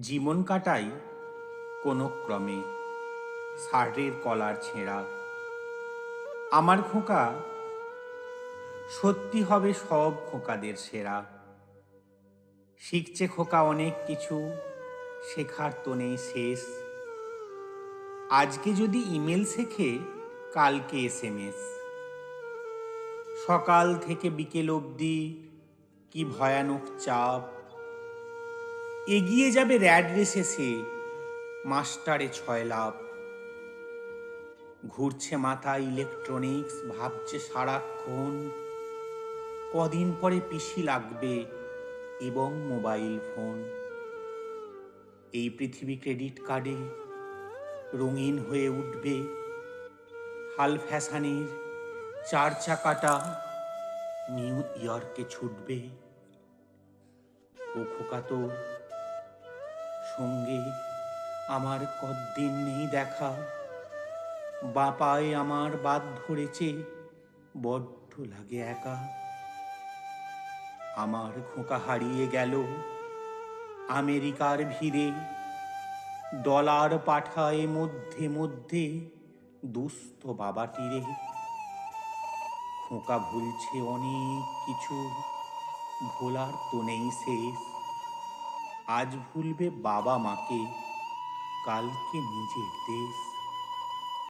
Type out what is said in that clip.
জীবন কাটাই কোনো ক্রমে। শার্টের কলার ছেঁড়া। আমার খোঁকা সত্যি হবে সব খোকাদের সেরা। শিখছে খোকা অনেক কিছু, শেখার তো নেই শেষ। আজকে যদি ইমেল শেখে, কালকে এস এম এস সকাল থেকে বিকেল অবধি কি ভয়ানক চাপ এগিয়ে যাবে র্যাড রেসে সে। মাস্টারে ছয় লাভ। ঘুরছে মাথা ইলেকট্রনিক্স, ভাবছে সারাক্ষণ। কদিন পরে পিসি লাগবে এবং মোবাইল ফোন। এই পৃথিবী ক্রেডিট কার্ডে রঙিন হয়ে উঠবে। হাল ফ্যাশানের চার চাকাটা নিউ ইয়র্কে ছুটবে। ও খোকা তোর সঙ্গে আমার কদ্দিন নেই দেখা। বাপায় আমার বাদ ধরেছে, বড্ড লাগে একা। আমার খোকা হারিয়ে গেল আমেরিকার ভিড়ে, ডলার পাঠায় মধ্যে মধ্যে দুস্থ বাবাটিরে খোকা ভুলছে অনেক কিছু, ভোলার তো নেই শেষ। আজ ভুলবে বাবা মাকে কালকে নিজের দেশ।